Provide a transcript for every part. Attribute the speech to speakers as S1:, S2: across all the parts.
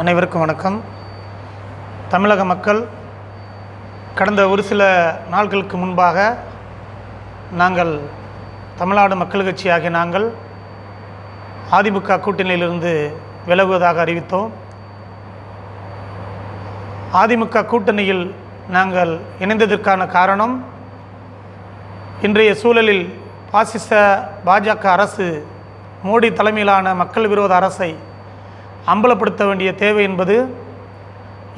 S1: அனைவருக்கும் வணக்கம். தமிழக மக்கள் கடந்த ஒரு சில நாட்களுக்கு முன்பாக நாங்கள் தமிழ்நாடு மக்கள் கட்சி ஆகிய நாங்கள் அதிமுக கூட்டணியிலிருந்து விலகுவதாக அறிவித்தோம். அதிமுக கூட்டணியில் நாங்கள் இணைந்ததற்கான காரணம் இன்றைய சூழலில் பாசிச பாஜக அரசு மோடி தலைமையிலான மக்கள் விரோத அரசை அம்பலப்படுத்த வேண்டிய தேவை என்பது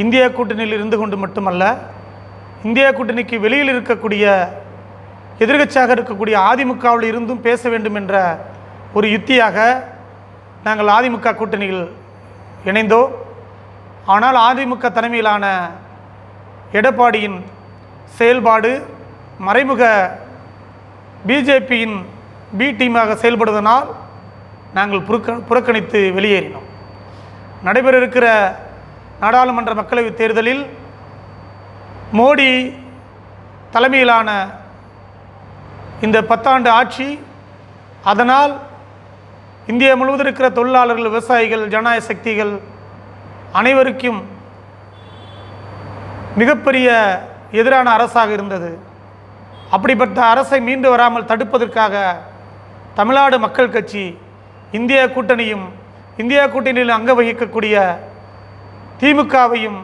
S1: இந்திய கூட்டணியில் இருந்து கொண்டு மட்டுமல்ல இந்திய கூட்டணிக்கு வெளியில் இருக்கக்கூடிய எதிர்கட்சியாக இருக்கக்கூடிய அதிமுகவில் இருந்தும் பேச வேண்டும் என்ற ஒரு யுத்தியாக நாங்கள் அதிமுக கூட்டணியில் இணைந்தோம். ஆனால் அதிமுக தலைமையிலான எடப்பாடியின் செயல்பாடு மறைமுக பிஜேபியின் பி டீமாக செயல்படுவதனால் நாங்கள் புறக்க புறக்கணித்து வெளியேறினோம். நடைபெற இருக்கிற நாடாளுமன்ற மக்களவைத் தேர்தலில் மோடி தலைமையிலான இந்த பத்தாண்டு ஆட்சி அதனால் இந்தியா முழுவதும் இருக்கிற தொழிலாளர்கள் விவசாயிகள் ஜனநாயக சக்திகள் அனைவருக்கும் மிகப்பெரிய எதிரான அரசாக இருந்தது. அப்படிப்பட்ட அரசை மீண்டு வராமல் தடுப்பதற்காக தமிழ்நாடு மக்கள் கட்சி இந்திய கூட்டணியும் இந்தியா கூட்டணியில் அங்க வகிக்கக்கூடிய திமுகவையும்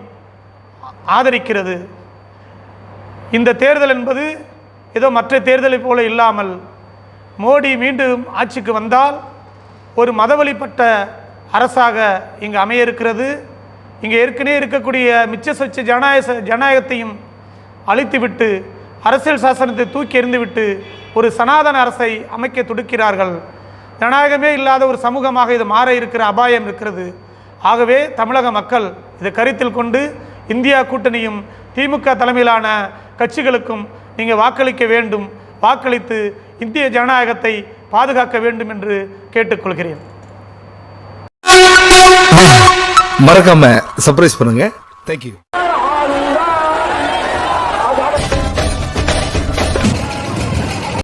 S1: ஆதரிக்கிறது. இந்த தேர்தல் என்பது ஏதோ மற்ற தேர்தலைப் போல இல்லாமல் மோடி மீண்டும் ஆட்சிக்கு வந்தால் ஒரு மதவழிப்பட்ட அரசாக இங்கு அமைய இருக்கிறது இங்கே ஏற்கனவே இருக்கக்கூடிய மிச்ச சொச்ச ஜனநாயக ஜனநாயகத்தையும் அழித்துவிட்டு அரசியல் சாசனத்தை தூக்கி எறிந்துவிட்டு ஒரு சனாதன அரசை அமைக்க துடுக்கிறார்கள். ஜனநாயகமே இல்லாத ஒரு சமூகமாக இது மாற இருக்கிற அபாயம் இருக்கிறது. ஆகவே தமிழக மக்கள் இதை கருத்தில் கொண்டு இந்தியா கூட்டணியும் திமுக தலைமையிலான கட்சிகளுக்கும் நீங்கள் வாக்களிக்க வேண்டும். வாக்களித்து இந்திய ஜனநாயகத்தை பாதுகாக்க வேண்டும் என்று கேட்டுக்கொள்கிறேன்.
S2: மறக்காம சர்ப்ரைஸ் பண்ணுங்க. தேங்க்யூ